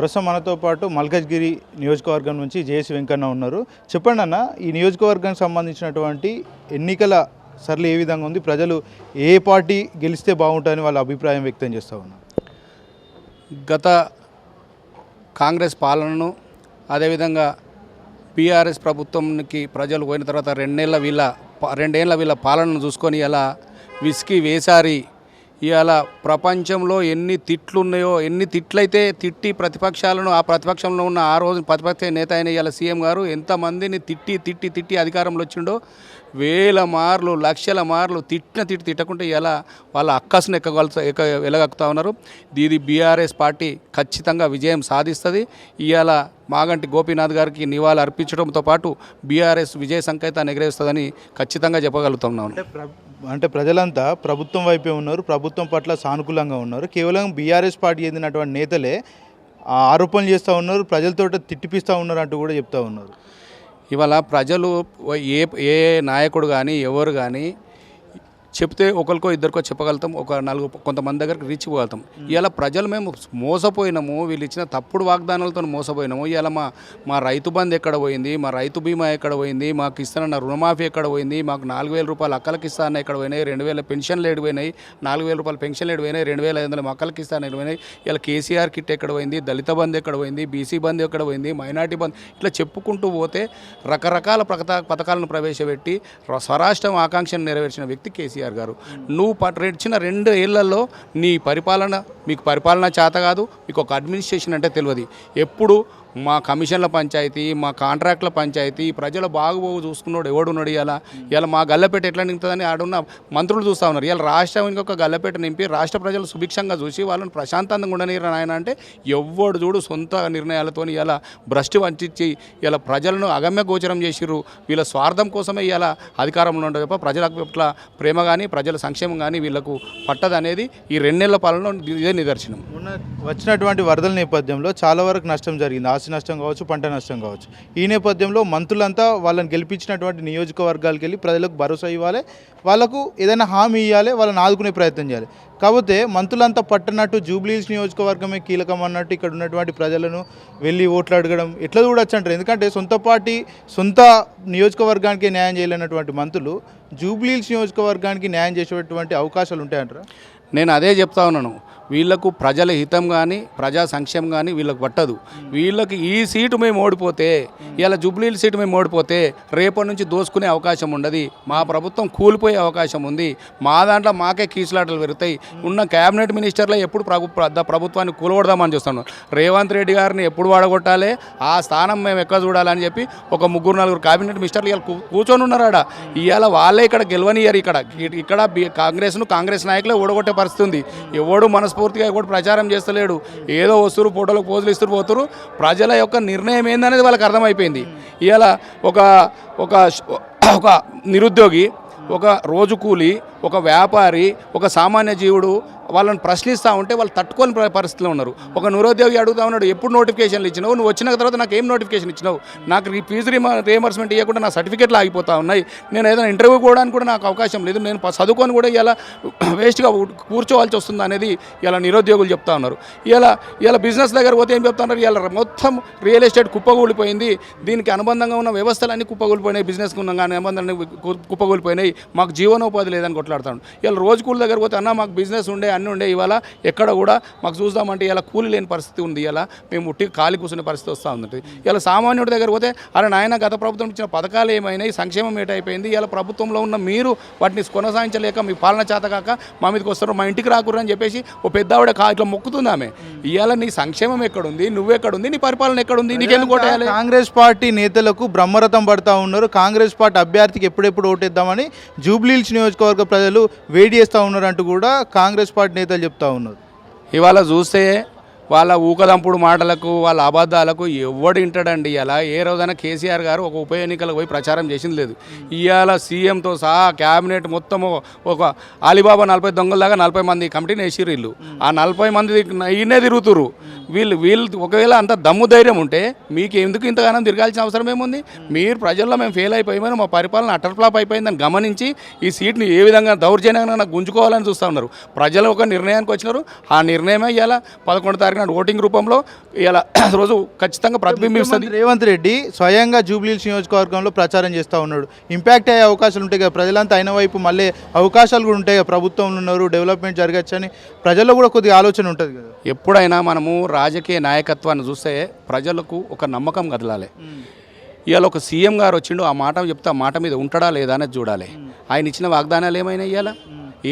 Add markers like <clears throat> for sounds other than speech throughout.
ప్రస్తుతం మనతో పాటు మల్కజ్గిరి నియోజకవర్గం నుంచి జేఎస్ వెంకన్న ఉన్నారు. చెప్పండి అన్న ఈ నియోజకవర్గానికి సంబంధించినటువంటి ఎన్నికల సరళి ఏ విధంగా ఉంది? ప్రజలు ఏ పార్టీ గెలిస్తే బాగుంటుందని వాళ్ళ అభిప్రాయం వ్యక్తం చేస్తూ ఉన్నారు. గత కాంగ్రెస్ పాలనను అదేవిధంగా బీఆర్ఎస్ ప్రభుత్వంకి ప్రజలు పోయిన తర్వాత రెండేళ్ళ వీళ్ళ ప- రెండేళ్ళ వీళ్ళ పాలనను చూసుకొని అలా విసికి వేసారి ఇవాళ ప్రపంచంలో ఎన్ని తిట్లు ఉన్నాయో ఎన్ని తిట్లయితే తిట్టి ప్రతిపక్షాలను ఆ ప్రతిపక్షంలో ఉన్న ఆ రోజు ప్రతిపక్ష నేత అయిన ఇవాళ సీఎం గారు ఎంతమందిని తిట్టి తిట్టి తిట్టి అధికారంలో వచ్చిండో వేల మార్లు లక్షల మార్లు తిట్టిన తిట్టి తిట్టకుంటే ఇలా వాళ్ళ అక్కసును ఎక్కగలుగుతా ఎక్క వెళ్ళగలుగుతా ఉన్నారు. ఇది బీఆర్ఎస్ పార్టీ ఖచ్చితంగా విజయం సాధిస్తుంది. ఇవాళ మాగంటి గోపీనాథ్ గారికి నివాళులు అర్పించడంతో పాటు బీఆర్ఎస్ విజయ సంకేతాన్ని ఎగరేస్తుందని ఖచ్చితంగా చెప్పగలుగుతున్నాను అంటే ప్రజలంతా ప్రభుత్వం వైపే ఉన్నారు ప్రభుత్వం పట్ల సానుకూలంగా ఉన్నారు. కేవలం బీఆర్ఎస్ పార్టీ చెందినటువంటి నేతలే ఆరోపణలు చేస్తూ ఉన్నారు ప్రజలతో తిట్టిపిస్తూ ఉన్నారు అంటూ కూడా చెప్తా ఉన్నారు. ఇవాళ ప్రజలు ఏ ఏ నాయకుడు కానీ ఎవరు కానీ చెప్తే ఒకరికో ఇద్దరికో చెప్పగలుగుతాం. ఒక నాలుగు కొంతమంది దగ్గరికి రీచ్ ఇవ్వగలుగుతాం ఇలా ప్రజలు మేము మోసపోయినాము. వీళ్ళు ఇచ్చిన తప్పుడు వాగ్దానాలతో మోసపోయినాము. ఇలా మా మా రైతు బంధు ఎక్కడ పోయింది? మా రైతు బీమా ఎక్కడ పోయింది? మాకు ఇస్తున్న రుణమాఫీ ఎక్కడ పోయింది? మాకు నాలుగు వేల రూపాయలు అక్కలకి ఇస్తాను ఎక్కడ పోయినాయి? రెండు వేల పెన్షన్లు ఏడు పోయినాయి? నాలుగు వేల రూపాయలు పెన్షన్లు ఏడు పోయినాయి? రెండు వేల ఐదు వందల మొక్కలకి ఇస్తాను ఏడు పోయినాయి? ఇలా కేసీఆర్ కిట్ ఎక్కడ పోయింది? దళిత బంధు ఎక్కడ పోయింది? బీసీ బంధు ఎక్కడ పోయింది? మైనార్టీ బంధు ఇట్లా చెప్పుకుంటూ పోతే రకరకాల ప్రకత పథకాలను ప్రవేశపెట్టి స్వరాష్ట్రం ఆకాంక్షను నెరవేర్చిన వ్యక్తి కేసీఆర్. గారు. నువ్వు ఇచ్చిన రెండు ఏళ్ళలో నీ పరిపాలన మీకు పరిపాలన చేత కాదు మీకు ఒక అడ్మినిస్ట్రేషన్ అంటే తెలియదు. ఎప్పుడు మా కమిషన్ల పంచాయతీ మా కాంట్రాక్ట్ల పంచాయతీ ప్రజల బాగుబోగు చూసుకున్నాడు ఎవడున్నాడు ఇలా ఇలా మా గల్లపేట ఎట్లా నింపుతుందని ఆడున్న మంత్రులు చూస్తూ ఉన్నారు. ఇలా రాష్ట్రం ఇంకొక గల్లపేట నింపి రాష్ట్ర ప్రజలు సుభిక్షంగా చూసి వాళ్ళని ప్రశాంతంగా ఉండనీరు ఆయన అంటే ఎవడు చూడు సొంత నిర్ణయాలతో ఇలా భ్రష్టి వంచి ఇలా ప్రజలను అగమ్య గోచరం చేసిర్రు. వీళ్ళ స్వార్థం కోసమే ఇలా అధికారంలో ఉండదు తప్ప ప్రజల పట్ల ప్రేమ కానీ ప్రజల సంక్షేమం కానీ వీళ్ళకు పట్టదనేది ఈ రెండేళ్ళ పాలనలో ఇదే నిదర్శనం. వచ్చినటువంటి వరదల నేపథ్యంలో చాలా వరకు నష్టం జరిగింది. ఆస్తి నష్టం కావచ్చు పంట నష్టం కావచ్చు. ఈ నేపథ్యంలో మంత్రులంతా వాళ్ళని గెలిపించినటువంటి నియోజకవర్గాలకు వెళ్ళి ప్రజలకు భరోసా ఇవ్వాలి. వాళ్ళకు ఏదైనా హామీ ఇవ్వాలి వాళ్ళని ఆదుకునే ప్రయత్నం చేయాలి. కాకపోతే మంత్రులంతా పట్టనట్టు జూబ్లీస్ నియోజకవర్గమే కీలకం అన్నట్టు ఇక్కడ ఉన్నటువంటి ప్రజలను వెళ్ళి ఓట్లు అడగడం ఎట్లా చూడొచ్చు అంటారు ఎందుకంటే సొంత పార్టీ సొంత నియోజకవర్గానికి న్యాయం చేయలేనటువంటి మంత్రులు జూబ్లీస్ నియోజకవర్గానికి న్యాయం చేసేటువంటి అవకాశాలు ఉంటాయంటారా? నేను అదే చెప్తా ఉన్నాను. వీళ్ళకు ప్రజల హితం కానీ ప్రజా సంక్షేమం కానీ వీళ్ళకు పట్టదు. వీళ్ళకి ఈ సీటు మేము ఓడిపోతే ఇలా జుబ్లీల సీటు మేము ఓడిపోతే రేపటి నుంచి దోసుకునే అవకాశం ఉండదు. మా ప్రభుత్వం కూలిపోయే అవకాశం ఉంది. మా దాంట్లో మాకే కీసులాటలు పెరుగుతాయి. ఉన్న క్యాబినెట్ మినిస్టర్లో ఎప్పుడు ప్రభు ప్రభుత్వాన్ని కూలగొడదామని చూస్తున్నాం రేవంత్ రెడ్డి గారిని ఎప్పుడు వాడగొట్టాలి? ఆ స్థానం మేము ఎక్కడ చూడాలని చెప్పి ఒక ముగ్గురు నలుగురు క్యాబినెట్ మినిస్టర్లు ఇలా కూర్చొని ఉన్నారు ఆడ ఇవాళ వాళ్ళే ఇక్కడ గెలవనియరు ఇక్కడ. ఇక్కడ కాంగ్రెస్ను కాంగ్రెస్ నాయకులే ఓడగొట్టే పరిస్థితి ఉంది. ఎవడు మనస్ఫూర్తిగా కూడా ప్రచారం చేస్తలేడు. ఏదో వస్తురు ఫోటోలకు పోజులు ఇస్తూ పోతురు. ప్రజల యొక్క నిర్ణయం ఏందనేది వాళ్ళకి అర్థమైపోయింది. ఇవాళ ఒక ఒక ఒక నిరుద్యోగి ఒక రోజు కూలి ఒక వ్యాపారి ఒక సామాన్య జీవుడు వాళ్ళని ప్రశ్నిస్తూ ఉంటే వాళ్ళు తట్టుకొని పరిస్థితిలో ఉన్నారు. ఒక నిరుద్యోగి అడుగుతా ఉన్నాడు ఎప్పుడు నోటిఫికేషన్లు ఇచ్చినావు? నువ్వు వచ్చిన తర్వాత నాకు ఏం నోటిఫికేషన్ ఇచ్చినావు? నాకు ఈ ఫీజు రిమ రియంబర్స్మెంట్ ఇవ్వకుండా నా సర్టిఫికేట్లు ఆగిపోతా ఉన్నాయి. నేను ఏదైనా ఇంటర్వ్యూ పోవడానికి కూడా నాకు అవకాశం లేదు. నేను చదువుకొని కూడా ఇలా వేస్ట్గా కూర్చోవాల్సి వస్తుంది అనేది ఇలా నిరుద్యోగులు చెప్తా ఉన్నారు. ఇలా ఇలా బిజినెస్ దగ్గర పోతే ఏం చెప్తా ఉన్నారు? ఇలా మొత్తం రియల్ ఎస్టేట్ కుప్పగూలిపోయింది దీనికి అనుబంధంగా ఉన్న వ్యవస్థలన్నీ కుప్పగూలిపోయినాయి బిజినెస్కి ఉన్న కానీ అనుబంధాన్ని కుప్పగూలిపోయినాయి మాకు జీవనోపాధి లేదని కొట్లాడుతాను ఇలా రోజు కూలి దగ్గర పోతే అన్న మాకు బిజినెస్ ఉండే అన్నీ ఉండే ఇవాళ ఎక్కడ కూడా మాకు చూద్దామంటే ఇలా కూలి లేని పరిస్థితి ఉంది. ఇలా మేము ఉట్టి కాలి కూర్చునే పరిస్థితి వస్తూ ఉంది ఇలా సామాన్యుడి దగ్గర పోతే అరే నాయన గత ప్రభుత్వం ఇచ్చిన పథకాలు ఏమైనాయి? సంక్షేమం ఏటైపోయింది ఇలా ప్రభుత్వంలో ఉన్న మీరు వాటిని కొనసాగించలేక మీ పాలన చేత కాక మా మీదకి వస్తారు మా ఇంటికి రాకూడదు అని చెప్పేసి ఓ పెద్ద ఆవిడ ఇట్లా మొక్కుతుంది ఆమె. ఇవాళ నీ సంక్షేమం ఎక్కడుంది? నువ్వెక్కడుంది? నీ పరిపాలన ఎక్కడుంది? నీకెందుకు ఓటేయాలి కాంగ్రెస్ పార్టీ నేతలకు బ్రహ్మరథం పడతా ఉన్నారు. కాంగ్రెస్ పార్టీ అభ్యర్థికి ఎప్పుడెప్పుడు ఓటేద్దామని జూబ్లీహిల్స్ నియోజకవర్గ ప్రజలు వేడి చేస్తూ ఉన్నారు అంటూ కూడా కాంగ్రెస్ పార్టీ నేతలు చెప్తా ఉన్నారు. ఇవాళ చూస్తే వాళ్ళ ఊకదంపుడు మాటలకు వాళ్ళ అబద్ధాలకు ఎవడు వింటాడండి ఇలా ఏ రోజైనా కేసీఆర్ గారు ఒక ఉప ఎన్నికలకు పోయి ప్రచారం చేసింది లేదు. ఇవాళ సీఎంతో సహా క్యాబినెట్ మొత్తము ఒక అలీబాబా నలభై దొంగల దాకా నలభై మంది కమిటీని వేసిర్రు వీళ్ళు. ఆ నలభై మంది ఈయనే తిరుగుతురు వీళ్ళు వీళ్ళు ఒకవేళ అంత దమ్ము ధైర్యం ఉంటే మీకు ఎందుకు ఇంతగానో తిరగాల్సిన అవసరం ఏముంది? మీరు ప్రజల్లో మేము ఫెయిల్ అయిపోయామని మా పరిపాలన అటర్ ఫ్లాప్ అయిపోయిందని గమనించి ఈ సీట్ని ఏ విధంగా దౌర్జన్యంగా నాకు గుంజుకోవాలని చూస్తూ ఉన్నారు. ప్రజలు ఒక నిర్ణయానికి వచ్చినారు. ఆ నిర్ణయమే ఇవాళ పదకొండు తారీఖున చెప్పినట్టు ఓటింగ్ రూపంలో ఇలా <clears throat> రోజు ఖచ్చితంగా ప్రతిబింబిస్తుంది. రేవంత్ రెడ్డి స్వయంగా జూబ్లీహిల్స్ నియోజకవర్గంలో ప్రచారం చేస్తూ ఉన్నాడు. ఇంపాక్ట్ అయ్యే అవకాశాలు ఉంటాయి కదా. ప్రజలంతా అయిన వైపు మళ్ళీ అవకాశాలు కూడా ఉంటాయి కదా. ప్రభుత్వంలో ఉన్నారు డెవలప్మెంట్ జరగచ్చు అని ప్రజల్లో కూడా కొద్దిగా ఆలోచన ఉంటుంది కదా. ఎప్పుడైనా మనము రాజకీయ నాయకత్వాన్ని చూస్తే ప్రజలకు ఒక నమ్మకం కదలాలి. ఇవాళ ఒక సీఎం గారు వచ్చిండు ఆ మాట చెప్తే ఆ మాట మీద ఉంటాడా లేదా అనేది చూడాలి. ఆయన ఇచ్చిన వాగ్దానాలు ఏమైనా ఇవ్వాలా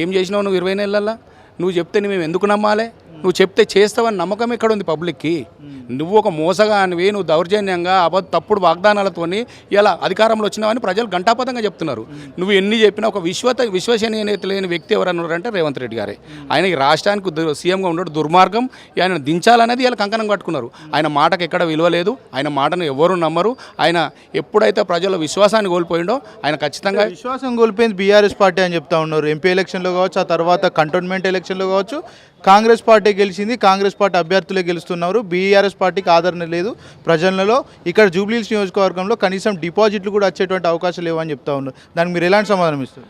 ఏం చేసినావు నువ్వు ఇరవై నెలల్లో? నువ్వు చెప్తే మేము ఎందుకు నమ్మాలి? నువ్వు చెప్తే చేస్తావని నమ్మకం ఎక్కడ ఉంది పబ్లిక్కి? నువ్వు ఒక మోసగానివి నువ్వు దౌర్జన్యంగా అబద్ధ తప్పుడు వాగ్దానాలతోని ఇలా అధికారంలో వచ్చినావని ప్రజలు గంటాపదంగా చెప్తున్నారు. నువ్వు ఎన్ని చెప్పినా ఒక విశ్వత విశ్వసనీయత లేని వ్యక్తి ఎవరన్నారంటే రేవంత్ రెడ్డి గారే. ఆయన రాష్ట్రానికి సీఎంగా ఉండడం దుర్మార్గం. ఆయన దించాలనేది ఇలా కంకణం కట్టుకున్నారు. ఆయన మాటకు ఎక్కడ విలువ లేదు. ఆయన మాటను ఎవరు నమ్మరు. ఆయన ఎప్పుడైతే ప్రజల విశ్వాసాన్ని కోల్పోయిండో ఆయన ఖచ్చితంగా విశ్వాసం కోల్పోయింది బీఆర్ఎస్ పార్టీ అని చెప్తా ఉన్నారు. ఎంపీ ఎలక్షన్లో కావచ్చు ఆ తర్వాత కంటోన్మెంట్ ఎలక్షన్లో కావచ్చు కాంగ్రెస్ పార్టీ గెలిచింది కాంగ్రెస్ పార్టీ అభ్యర్థులే గెలుస్తున్నారు. బీఆర్ఎస్ పార్టీకి ఆదరణ లేదు. ప్రజలలో ఇక్కడ జూబ్లీహిల్స్ నియోజకవర్గంలో కనీసం డిపాజిట్లు కూడా వచ్చేటువంటి అవకాశం లేవని చెప్తా ఉన్నారు. దానికి మీరు ఎలాంటి సమాధానం ఇస్తారు?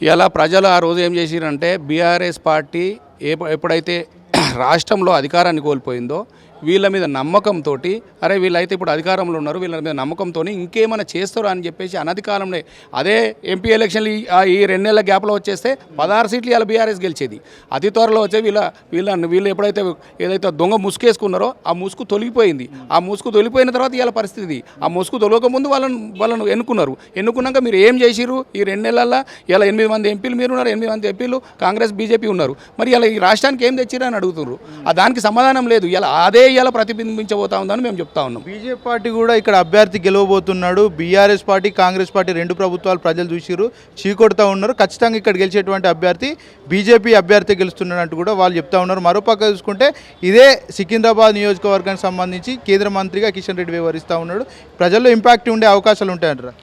ఇలా ప్రజలు ఆ రోజు ఏం చేసిరంటే బీఆర్ఎస్ పార్టీ ఏ ఎప్పుడైతే <clears throat> రాష్ట్రంలో అధికారాన్ని కోల్పోయిందో వీళ్ళ మీద నమ్మకంతో అరే వీళ్ళైతే ఇప్పుడు అధికారంలో ఉన్నారు వీళ్ళ మీద నమ్మకంతో ఇంకేమైనా చేస్తారో అని చెప్పేసి అనధికారంలో అదే ఎంపీ ఎలక్షన్లు ఈ- ఈ రెండు నెలల గ్యాప్లో వచ్చేస్తే పదహారు సీట్లు ఇలా బీఆర్ఎస్ గెలిచేది. అతి త్వరలో వచ్చే వీళ్ళ వీళ్ళ వీళ్ళు ఎప్పుడైతే ఏదైతే దొంగ ముసుకేసుకున్నారో ఆ ముసుగు తొలగిపోయింది. ఆ ముసుగు తొలిగిపోయిన తర్వాత ఇలా పరిస్థితి ఆ ముసుగు తొలగక ముందు వాళ్ళను వాళ్ళను ఎన్నుకున్నారు. ఎన్నుకున్నాక మీరు ఏం చేసిరు ఈ రెండు నెలల్లో ఇలా ఎనిమిది మంది ఎంపీలు మీరు ఉన్నారు ఎనిమిది మంది ఎంపీలు కాంగ్రెస్ బీజేపీ ఉన్నారు. మరి ఇలా ఈ రాష్ట్రానికి ఏం తెచ్చిరు అని అడుగుతున్నారు ఆ దానికి సమాధానం లేదు. ఇలా అదే ఇలా ప్రతిబింబించబోతా ఉందని మేము చెప్తా ఉన్నాం. బీజేపీ పార్టీ కూడా ఇక్కడ అభ్యర్థి గెలవబోతున్నాడు. బీఆర్ఎస్ పార్టీ కాంగ్రెస్ పార్టీ రెండు ప్రభుత్వాలు ప్రజలు చూసిరు చీకొడతా ఉన్నారు. ఖచ్చితంగా ఇక్కడ గెలిచేటువంటి అభ్యర్థి బీజేపీ అభ్యర్థి గెలుస్తున్నాడు అంటూ కూడా వాళ్ళు చెప్తా ఉన్నారు. మరోపక్క చూసుకుంటే ఇదే సికింద్రాబాద్ నియోజకవర్గానికి సంబంధించి కేంద్ర మంత్రిగా కిషన్ రెడ్డి వ్యవహరిస్తూ ఉన్నాడు. ప్రజల్లో ఇంపాక్ట్ ఉండే అవకాశాలు ఉంటాయంటారా?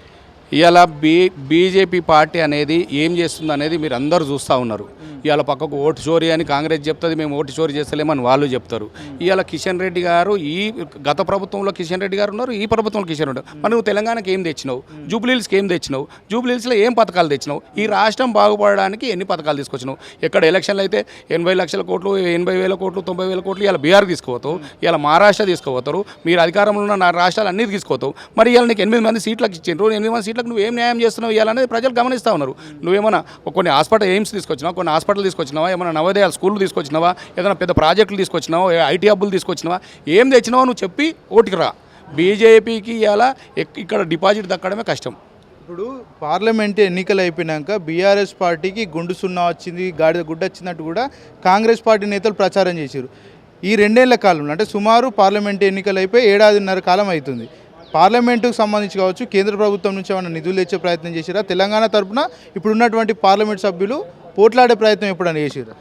ఇవాళ బీ బీజేపీ పార్టీ అనేది ఏం చేస్తుంది అనేది మీరు అందరూ చూస్తూ ఉన్నారు. ఇవాళ పక్కకు ఓటు చోరీ అని కాంగ్రెస్ చెప్తుంది మేము ఓటు చోరీ చేస్తలేమని వాళ్ళు చెప్తారు. ఇవాళ కిషన్ రెడ్డి గారు ఈ గత ప్రభుత్వంలో కిషన్ రెడ్డి గారు ఉన్నారు ఈ ప్రభుత్వంలో కిషన్ రెడ్డి మరి నువ్వు తెలంగాణకి ఏం తెచ్చినావు? జూబ్లీహిల్స్కి ఏం తెచ్చినావు? జూబ్లీహిల్స్లో ఏం పథకాలు తెచ్చినావు? ఈ రాష్ట్రం బాగుపడడానికి ఎన్ని పథకాలు తీసుకొచ్చినావు? ఎక్కడ ఎలక్షన్లు అయితే ఎనభై లక్షల కోట్లు ఎనభై వేల కోట్లు తొంభై వేల కోట్లు ఇలా బీహార్ తీసుకోవతావు ఇలా మహారాష్ట్ర తీసుకోవతారు మీరు అధికారంలో ఉన్న నా రాష్ట్రాలు అన్ని తీసుకుపోతావు. మరి ఇవాళ నీకు ఎనిమిది మంది సీట్లకు ఇచ్చిండ్రు ఎనిమిది మంది పేషెంట్లకు నువ్వు ఏం న్యాయం చేస్తున్నావు ఇవ్వాలనేది ప్రజలు గమనిస్తూ ఉన్నారు. నువ్వేమైనా కొన్ని హాస్పిటల్ ఎయిమ్స్ తీసుకొచ్చినావా కొన్ని హాస్పిటల్ తీసుకొచ్చినావా ఏమైనా నవోదయాలు స్కూళ్ళు తీసుకొచ్చినావా ఏదైనా పెద్ద ప్రాజెక్టులు తీసుకొచ్చినావా ఐటీ హబ్బులు తీసుకొచ్చినావా ఏం తెచ్చినావో నువ్వు చెప్పి ఓటికి రా. బీజేపీకి ఇలా ఇక్కడ డిపాజిట్ దక్కడమే కష్టం. ఇప్పుడు పార్లమెంట్ ఎన్నికలు అయిపోయినాక బీఆర్ఎస్ పార్టీకి గుండు సున్నా వచ్చింది గాడిద గుడ్డ వచ్చినట్టు కూడా కాంగ్రెస్ పార్టీ నేతలు ప్రచారం చేశారు ఈ రెండేళ్ళ కాలంలో అంటే సుమారు పార్లమెంట్ ఎన్నికలు అయిపోయి ఏడాదిన్నర కాలం అవుతుంది. పార్లమెంటుకు సంబంధించి కావచ్చు కేంద్ర ప్రభుత్వం నుంచి ఏమైనా నిధులు తెచ్చే ప్రయత్నం చేసిరా? తెలంగాణ తరఫున ఇప్పుడు ఉన్నటువంటి పార్లమెంట్ సభ్యులు పోట్లాడే ప్రయత్నం ఎప్పుడైనా చేసిరా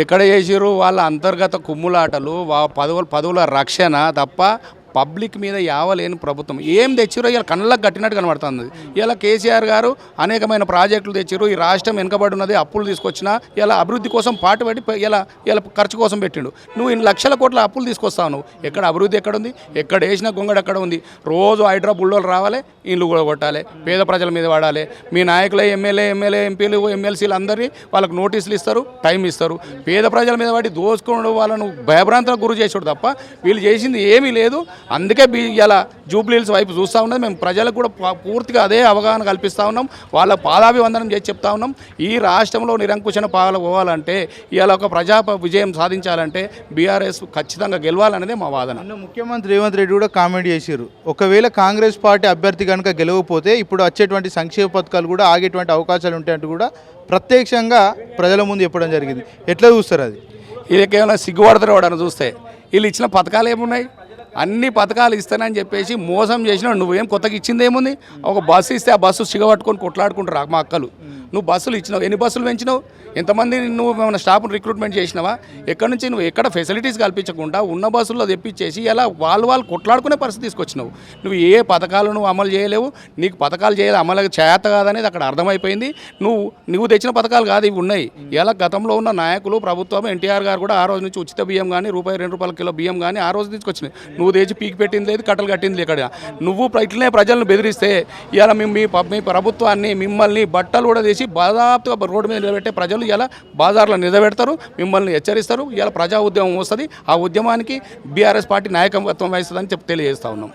ఎక్కడ చేసిర్రు? వాళ్ళ అంతర్గత కుమ్ములాటలు వా పదవుల పదవుల రక్షణ తప్ప పబ్లిక్ మీద యావలేని ప్రభుత్వం. ఏం తెచ్చిరో ఇలా కళ్ళకు కట్టినట్టు కనబడుతుంది. ఇలా కేసీఆర్ గారు అనేకమైన ప్రాజెక్టులు తెచ్చిరు. ఈ రాష్ట్రం వెనుకబడి ఉన్నది అప్పులు తీసుకొచ్చినా ఇలా అభివృద్ధి కోసం పాటుపడి ప- ఇలా ఇలా ఖర్చు కోసం పెట్టిండు. నువ్వు ఇన్ని లక్షల కోట్ల అప్పులు తీసుకొస్తావు నువ్వు. ఎక్కడ అభివృద్ధి ఎక్కడ ఉంది? ఎక్కడ వేసిన గొంగడు ఎక్కడ ఉంది? రోజు హైడ్రా బుల్డోలు రావాలి ఇల్లు కూడా కొట్టాలి పేద ప్రజల మీద వాడాలి. మీ నాయకులు ఎమ్మెల్యే ఎమ్మెల్యే ఎంపీలు ఎమ్మెల్సీలు అందరి వాళ్ళకి నోటీసులు ఇస్తారు టైం ఇస్తారు. పేద ప్రజల మీద వాడి దోచుకోవడం వాళ్ళను భయభ్రాంతలకు గురి చేసాడు తప్ప వీళ్ళు చేసింది ఏమీ లేదు. అందుకే బీ ఇలా జూబ్లీహిల్స్ వైపు చూస్తూ ఉన్నది మేము ప్రజలకు కూడా పూర్తిగా అదే అవగాహన కల్పిస్తూ ఉన్నాం. వాళ్ళ పాదాభివందనం చేసి చెప్తా ఉన్నాం. ఈ రాష్ట్రంలో నిరంకుశన పాలన పోవాలంటే ఇవాళ ఒక ప్రజా విజయం సాధించాలంటే బీఆర్ఎస్ ఖచ్చితంగా గెలవాలనేదే మా వాదన. ముఖ్యమంత్రి రేవంత్ రెడ్డి కూడా కామెంట్ చేశారు ఒకవేళ కాంగ్రెస్ పార్టీ అభ్యర్థి కనుక గెలవకపోతే ఇప్పుడు వచ్చేటువంటి సంక్షేమ పథకాలు కూడా ఆగేటువంటి అవకాశాలు ఉంటాయంటూ కూడా ప్రత్యక్షంగా ప్రజల ముందు చెప్పడం జరిగింది. ఎట్లా చూస్తారు అది? ఇది కేవలం సిగ్గుపడతారు వాడని చూస్తే. వీళ్ళు ఇచ్చిన పథకాలు ఏమున్నాయి? అన్ని పథకాలు ఇస్తానని చెప్పేసి మోసం చేసిన నువ్వేం కొత్తగా ఇచ్చింది ఏముంది ఒక బస్సు ఇస్తే ఆ బస్సు సిగబట్టుకొని కొట్లాడుకుంటారు మా అక్కలు. నువ్వు బస్సులు ఇచ్చినావు. ఎన్ని బస్సులు పెంచినావు? ఎంతమంది నువ్వు ఏమైనా స్టాఫ్ను రిక్రూట్మెంట్ చేసినావా? ఎక్కడి నుంచి నువ్వు ఎక్కడ ఫెసిలిటీస్ కల్పించకుండా ఉన్న బస్సుల్లో తెప్పించేసి ఇలా వాళ్ళు వాళ్ళు కొట్లాడుకునే పరిస్థితి తీసుకొచ్చినావు. నువ్వు ఏ పథకాలు నువ్వు అమలు చేయలేవు. నీకు పథకాలు చేయాలి అమలు చేత కాదనేది అక్కడ అర్థమైపోయింది. నువ్వు నువ్వు తెచ్చిన పథకాలు కాదు ఇవి ఉన్నాయి. ఇలా గతంలో ఉన్న నాయకులు ప్రభుత్వం ఎన్టీఆర్ గారు కూడా ఆ రోజు నుంచి ఉచిత బియ్యం కానీ రూపాయి రెండు రూపాయల కిలో బియ్యం కానీ ఆ రోజు తీసుకొచ్చినాయి. నువ్వు తెచ్చి పీకి పెట్టింది లేదు కట్టలు కట్టింది ఇక్కడ. నువ్వు ఇట్లనే ప్రజలను బెదిరిస్తే ఇలా మేము మీ మీ ప్రభుత్వాన్ని మిమ్మల్ని బట్టలు కూడా తీసి చేసి రోడ్డు మీద నిలబెట్టే ప్రజలు ఇలా బాజార్లో నిలబెడతారు మిమ్మల్ని హెచ్చరిస్తారు. ఇలా ప్రజా ఉద్యమం వస్తుంది. ఆ ఉద్యమానికి బీఆర్ఎస్ పార్టీ నాయకత్వం వహిస్తుందని చెప్పి తెలియజేస్తా ఉన్నాం.